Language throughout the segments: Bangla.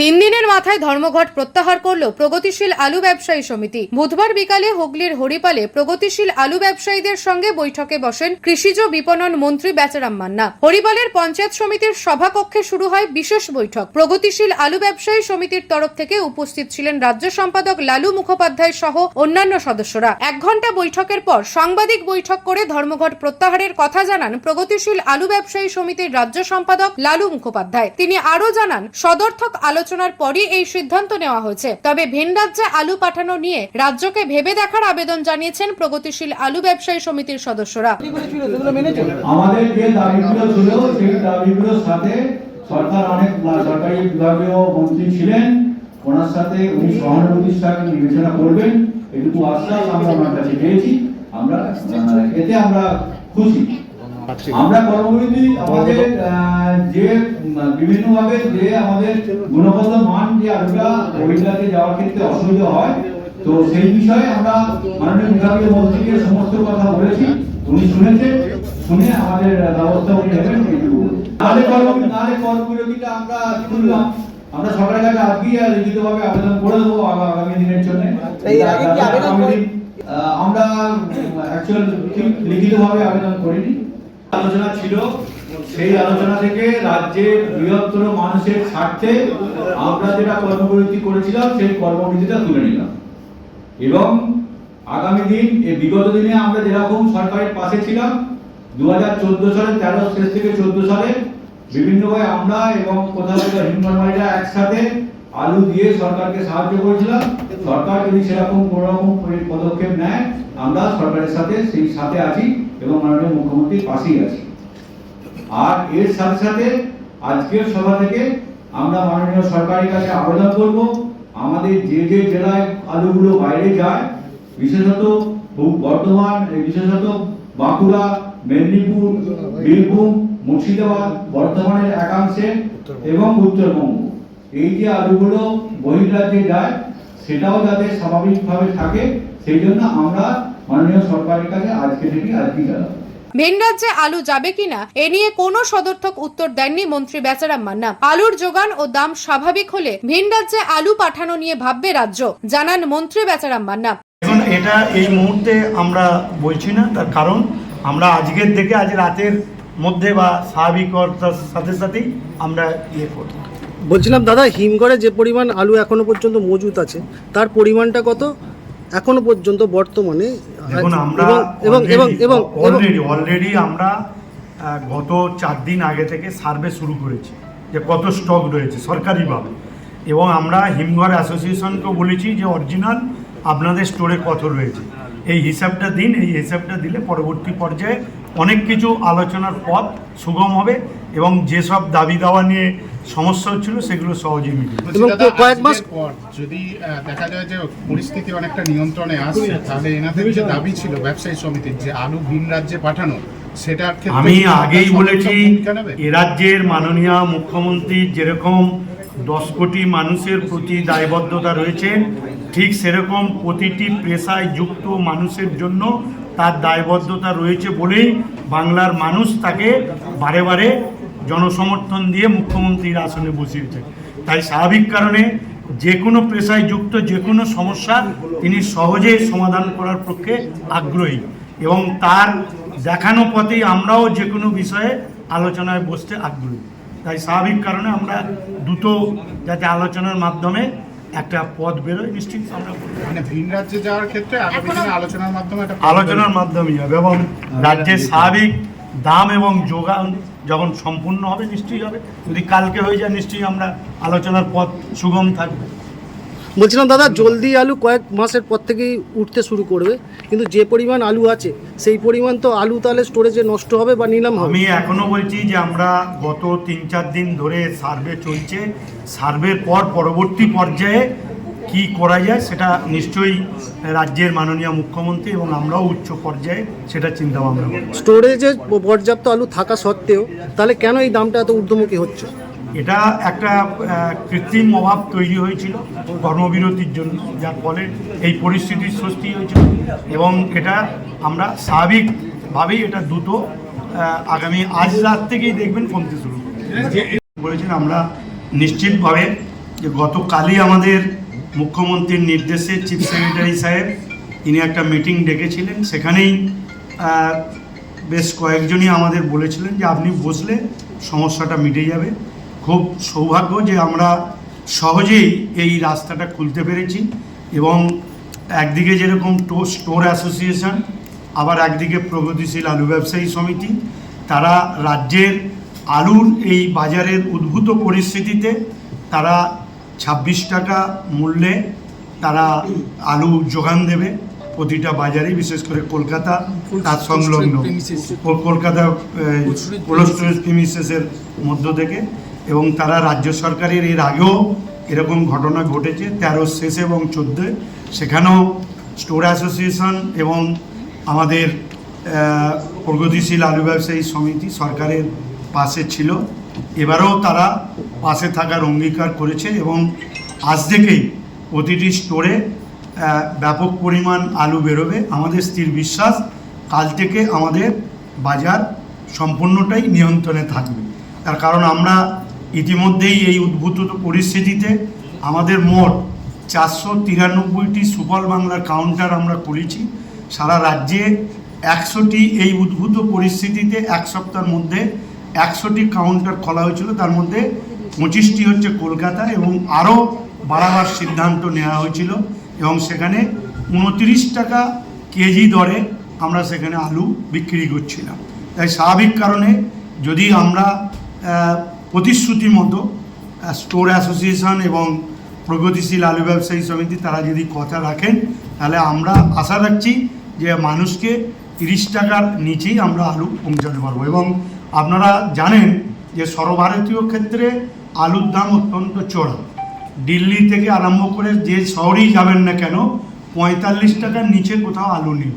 তিন দিনের মাথায় ধর্মঘট প্রত্যাহার করল প্রগতিশীল আলু ব্যবসায়ী সমিতি। বুধবার বিকালে হুগলির হরিপালে প্রগতিশীল আলু ব্যবসায়ীদের সঙ্গে বৈঠকে বসেন কৃষিজ বিপণন মন্ত্রী বেচারাম মান্না। হরিপালের পঞ্চায়েত সমিতির সভাকক্ষে শুরু হয় বিশেষ বৈঠক। প্রগতিশীল আলু ব্যবসায়ী সমিতির তরফ থেকে উপস্থিত ছিলেন রাজ্য সম্পাদক লালু মুখোপাধ্যায় সহ অন্যান্য সদস্যরা। এক ঘণ্টা বৈঠকের পর সাংবাদিক বৈঠক করে ধর্মঘট প্রত্যাহারের কথা জানান প্রগতিশীল আলু ব্যবসায়ী সমিতির রাজ্য সম্পাদক লালু মুখোপাধ্যায়। তিনি আরও জানান, সদর্থক আলোচনার পরই এই সিদ্ধান্ত নেওয়া হয়েছে। তবে ভিন রাজ্যে আলু পাঠানো নিয়ে রাজ্যকে ভেবে দেখার আবেদন জানিয়েছেন প্রগতিশীল আলু ব্যবসায়ী সমিতির সদস্যরা। সরকার অনেক সরকারি বিভাগীয় মন্ত্রী ছিলেন। ওনার সাথে উনি সহানুভূতির সাথে বিবেচনা করবেন। এটুকু আশ্বাস আমরা ওনার কাছে পেয়েছি। আমরা, এতে আমরা খুশি। আমরা কর্মবিধি আমাদের যে বিভিন্ন ভাবে যে আমাদের গুণগত মান যে আলুটা বহির্রাজ্যে যাওয়ার ক্ষেত্রে অসুবিধা হয় তো সেই বিষয়ে আমরা মাননীয় বিভাগীয় মন্ত্রীকে সমস্ত কথা বলেছি। উনি শুনেছেন শুনে আমাদের ব্যবস্থা উনি নেবেন নাহলে কর্ম নাহলে কর্মবিরতিটা আমরা শুনলাম আমরা সরকারের কাছে আজকেই লিখিত ভাবে আবেদন করে দেবো আগামী দিনের জন্য। আমরা অ্যাকচুয়াল ঠিক লিখিত ভাবে আবেদন করিনি। আলোচনা ছিল, সেই আলোচনা থেকে রাজ্যের বৃহত্তর মানুষের স্বার্থে আমরা যেটা কর্মবিরতি করেছিলাম, সেই কর্মবিরতিটা তুলে নিলাম। এবং আগামী দিন এই বিগত দিনে আমরা যেরকম সরকারের পাশে ছিলাম দু হাজার চোদ্দ সালে, তেরো, শেষ থেকে চোদ্দ সালে বিভিন্নভাবে আমরা এবং কোথাও কোথাও হিন্দুমারিরা একসাথে আলু দিয়ে সরকারকে সাহায্য করেছিলাম। সরকার যদি সেরকম কোনো রকম পদক্ষেপ নেয়, আমরা সরকারের সাথে, সেই সাথে আছি। এবং মাননীয় মুখ্যমন্ত্রীর পাশেই আছি। আর এর সাথে সাথে আজকের সভা থেকে আমরা মাননীয় সরকারের কাছে আবেদন করব, আমাদের যে যে জেলায় আলুগুলো বাইরে যায়, বিশেষত বর্ধমান বিশেষত বাঁকুড়া, মেদিনীপুর, বীরভূম, মুর্শিদাবাদ, বর্ধমানের একাংশে এবং উত্তরবঙ্গ। এই যে আলুগুলো বহির্রাজ্যে যায়, সেটাও যাতে স্বাভাবিকভাবে থাকে, সেই জন্য আমরা মাননীয় সরকারের কাছে আজকে থেকে আজকে জানাব? ভিন রাজ্যে আলু যাবে কিনা এ নিয়ে কোনো সদর্থক উত্তর দেননি মন্ত্রী বেচারাম মান্না। আলুর যোগান ও দাম স্বাভাবিক হলে ভিন রাজ্যে আলু পাঠানো নিয়ে ভাববে রাজ্য জানান মন্ত্রী বেচারাম মান্না। এখন এটা এই মুহূর্তে আমরা বলছি না তার কারণ আমরা আজকের থেকে আজ রাতের মধ্যে বা স্বাভাবিকতার সাথে সাথেই আমরা ইয়ে করব। বলছিলাম দাদা হিমঘরে যে পরিমাণ আলু এখনও পর্যন্ত মজুত আছে তার পরিমাণটা কত? এখনও পর্যন্ত বর্তমানে আমরা এবং এবং এবং এবং অলরেডি অলরেডি আমরা গত চার দিন আগে থেকে সার্ভে শুরু করেছি যে কত স্টক রয়েছে সরকারিভাবে। এবং আমরা হিমঘর অ্যাসোসিয়েশনকে বলেছি যে অরিজিনাল আপনাদের স্টোরে কত রয়েছে। এই হিসাবটা দিন এই হিসাবটা দিলে পরবর্তী পর্যায়ে অনেক কিছু আলোচনার পথ সুগম হবে এবং যেসব দাবি দাওয়া নিয়ে সমস্যা হচ্ছিল সেগুলো সহজেই মিটবে। এবং এবং কয়েক মাস- পর যদি দেখা যায় যে পরিস্থিতি অনেকটা নিয়ন্ত্রণে আসছে তাহলে এনাদের যে দাবি ছিল ব্যবসায়ী সমিতির যে আলু ভিন রাজ্যে পাঠানো সেটার আমি আগেই বলেছি এ রাজ্যের মাননীয় মুখ্যমন্ত্রী যেরকম দশ কোটি মানুষের প্রতি দায়বদ্ধতা রয়েছে ঠিক সেরকম প্রতিটি পেশায় যুক্ত মানুষের জন্য তার দায়বদ্ধতা রয়েছে বলেই বাংলার মানুষ তাকে বারে বারে জনসমর্থন দিয়ে মুখ্যমন্ত্রীর আসনে বসিয়েছে তাই স্বাভাবিক কারণে যে কোনো পেশায় যুক্ত যে কোনো সমস্যা তিনি সহজে সমাধান করার পক্ষে আগ্রহী এবং তার দেখানো পথেই আমরাও যে কোনো বিষয়ে আলোচনায় বসতে আগ্রহী। তাই স্বাভাবিক কারণে আমরা দ্রুত যাতে আলোচনার মাধ্যমে একটা পথ বেরোয় নিশ্চিত আমরা মানে ভিন রাজ্যে যাওয়ার ক্ষেত্রে আগামী দিনে আলোচনার মাধ্যমে একটা আলোচনার মাধ্যমেই হবে এবং রাজ্যের স্বাভাবিক দাম এবং যোগান যখন সম্পূর্ণ হবে নিশ্চয়ই হবে। যদি কালকে হয়ে যায় নিশ্চয়ই আমরা আলোচনার পথ সুগম থাকবে। বলছিলাম দাদা জলদি আলু কয়েক মাসের পর থেকেই উঠতে শুরু করবে। কিন্তু যে পরিমাণ আলু আছে সেই পরিমাণ তো আলু তাহলে স্টোরেজে নষ্ট হবে বা নিলাম হবে। আমি এখনও বলছি যে আমরা গত তিন চার দিন ধরে সার্ভে চলছে। সার্ভের পর পরবর্তী পর্যায়ে কি করা যায় সেটা নিশ্চয়ই রাজ্যের মাননীয় মুখ্যমন্ত্রী এবং আমরাও উচ্চ পর্যায়ে সেটা চিন্তা ভাবনা স্টোরেজে পর্যাপ্ত আলু থাকা সত্ত্বেও তাহলে কেন এই দামটা এত ঊর্ধ্বমুখী হচ্ছে? এটা একটা কৃত্রিম অভাব তৈরি হয়েছিল কর্মবিরতির জন্য, যার ফলে এই পরিস্থিতির সৃষ্টি হয়েছিল। এবং এটা আমরা স্বাভাবিকভাবেই এটা দ্রুত আগামী আজ রাত থেকেই দেখবেন কমতে শুরু বলেছেন, আমরা নিশ্চিতভাবে যে গতকালই আমাদের মুখ্যমন্ত্রীর নির্দেশে চিফ সেক্রেটারি সাহেব, তিনি একটা মিটিং ডেকেছিলেন। সেখানেই বেশ কয়েকজনই আমাদের বলেছিলেন যে আপনি বসলে সমস্যাটা মিটে যাবে। খুব সৌভাগ্য যে আমরা সহজেই এই রাস্তাটা খুলতে পেরেছি এবং একদিকে যেরকম টো স্টোর অ্যাসোসিয়েশন আবার একদিকে প্রগতিশীল আলু ব্যবসায়ী সমিতি। তারা রাজ্যের আলুর এই বাজারের উদ্ভূত পরিস্থিতিতে তারা ছাব্বিশ টাকা মূল্যে তারা আলু যোগান দেবে প্রতিটা বাজারে বিশেষ করে কলকাতা তার সংলগ্ন। কলকাতা কোল্ড স্টোরেজ প্রিমিসেসের মধ্য থেকে। এবং তারা রাজ্য সরকারের এর আগেও এরকম ঘটনা ঘটেছে, তেরো শেষে এবং চোদ্দোয়। সেখানেও স্টোর অ্যাসোসিয়েশন এবং আমাদের প্রগতিশীল আলু ব্যবসায়ী সমিতি সরকারের পাশে ছিল। এবারেও তারা পাশে থাকার অঙ্গীকার করেছে এবং আজ থেকেই প্রতিটি স্টোরে ব্যাপক পরিমাণ আলু বেরোবে। আমাদের স্থির বিশ্বাস, কাল থেকে আমাদের বাজার সম্পূর্ণটাই নিয়ন্ত্রণে থাকবে। তার কারণ আমরা ইতিমধ্যেই এই উদ্ভূত পরিস্থিতিতে আমাদের মোট চারশো তিরানব্বইটি সুফল বাংলার কাউন্টার আমরা করেছি। সারা রাজ্যে একশোটি এই উদ্ভূত পরিস্থিতিতে এক সপ্তাহের মধ্যে একশোটি কাউন্টার খোলা হয়েছিল। তার মধ্যে পঁচিশটি হচ্ছে কলকাতা এবং আরও বাড়াবার সিদ্ধান্ত নেওয়া হয়েছিল এবং সেখানে উনত্রিশ টাকা কেজি দরে আমরা সেখানে আলু বিক্রি করছিলাম। তাই স্বাভাবিক কারণে যদি আমরা প্রতিশ্রুতি মতো স্টোর অ্যাসোসিয়েশন এবং প্রগতিশীল আলু ব্যবসায়ী সমিতি তারা যদি কথা রাখেন, তাহলে আমরা আশা রাখছি যে মানুষকে তিরিশ টাকার নিচেই আমরা আলু পৌঁছাতে পারব। এবং আপনারা জানেন যে সর্বভারতীয় ক্ষেত্রে আলুর দাম অত্যন্ত চড়া। দিল্লি থেকে আরম্ভ করে যে শহরেই যাবেন না কেন, পঁয়তাল্লিশ টাকার নিচে কোথাও আলু নেই।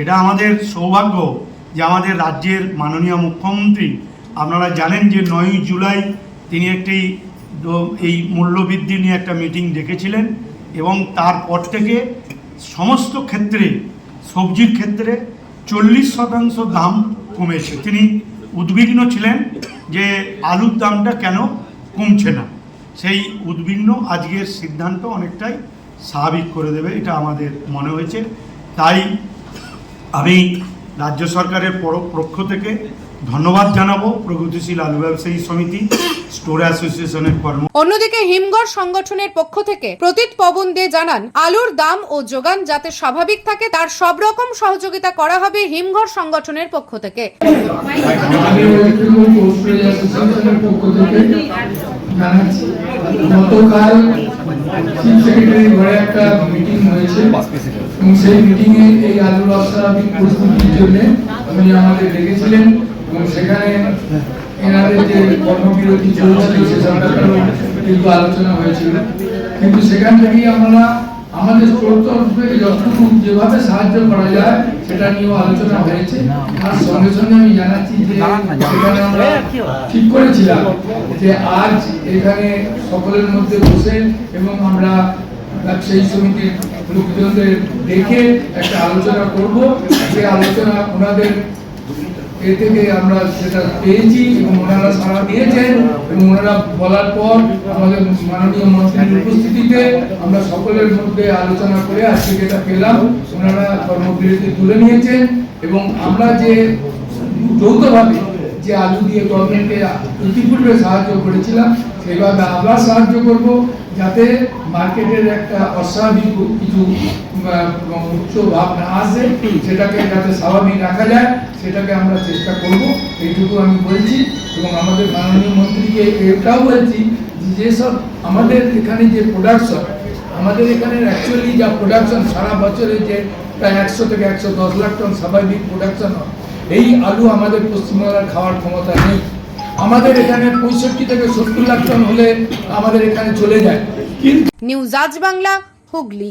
এটা আমাদের সৌভাগ্য যে আমাদের রাজ্যের মাননীয় মুখ্যমন্ত্রী আপনারা জানেন যে নয়ই জুলাই তিনি একটি এই মূল্যবৃদ্ধি নিয়ে একটা মিটিং ডেকেছিলেন এবং তারপর থেকে সমস্ত ক্ষেত্রে, সবজির ক্ষেত্রে চল্লিশ শতাংশ দাম কমেছে। তিনি উদ্বিগ্ন ছিলেন যে আলুর দামটা কেন কমছে না। সেই উদ্বিগ্ন আজকের সিদ্ধান্ত অনেকটাই স্বাভাবিক করে দেবে, এটা আমাদের মনে হয়েছে। তাই আমি রাজ্য সরকারের পক্ষ থেকে ধন্যবাদ জানাব প্রগতিশীল আলু ব্যবসায়ী সমিতি স্টোর অ্যাসোসিয়েশনের কর্ম অন্যদিকে হিমঘর সংগঠনের পক্ষ থেকে প্রতীত পবন দে জানান আলুর দাম ও যোগান যাতে স্বাভাবিক থাকে তার সব রকম সহযোগিতা করা হবে হিমঘর সংগঠনের পক্ষ থেকে। গতকাল চিফ সেক্রেটারি ঘরে একটা মিটিং হয়েছে। এবং সেই মিটিং এ এই আলুর অস্বাভাবিক পরিস্থিতির জন্য উনি আমাদের ডেকেছিলেন। সেখানে এনাদের যে কর্মবিরতি চলছিল কিন্তু আলোচনা হয়েছিল। কিন্তু সেখান থেকেই আমরা, আমাদের যতটুকু যেভাবে সাহায্য করা যায়, সেটা নিয়েও আলোচনা হয়েছে। আর সঙ্গে সঙ্গে আমি জানাচ্ছি যে সেখানে আমরা ঠিক করেছিলাম যে আজ এখানে সকলের মধ্যে বসে এবং আমরা ব্যবসায়ী সমিতির লোকজনদের দেখে একটা আলোচনা করব। যে আলোচনা ওনাদের এ থেকে আমরা সেটা পেয়েছি এবং ওনারা সাড়া দিয়েছেন এবং ওনারা বলার পর আমাদের মাননীয় মন্ত্রীর উপস্থিতিতে আমরা সকলের মধ্যে আলোচনা করে আজকে যেটা পেলাম, ওনারা কর্মবিরতি তুলে নিয়েছেন এবং আমরা যে যৌথভাবে যে আলু দিয়ে গভর্নমেন্টকে ইতিপূর্বে সাহায্য করেছিলাম, সেভাবে আবার সাহায্য করব যাতে মার্কেটের একটা অস্বাভাবিক কিছু উচ্চ ভাব আসে সেটাকে যাতে স্বাভাবিক রাখা যায়, সেটাকে আমরা চেষ্টা করব। এইটুকু আমি বলছি এবং আমাদের মাননীয় মন্ত্রীকে এটাও বলছি যেসব আমাদের এখানে যে প্রোডাকশন আমাদের এখানে অ্যাকচুয়ালি যা প্রোডাকশন সারা বছরে যে প্রায় একশো থেকে একশো দশ লাখ টন স্বাভাবিক প্রোডাকশন হয়, এই আলু আমাদের পশ্চিমবাংলার খাওয়ার ক্ষমতা নেই। আমাদের এখানে পঁয়ষট্টি থেকে সত্তর লাখ টন হলে আমাদের এখানে চলে যায়। কিন্তু নিউজ আজ বাংলা, হুগলি।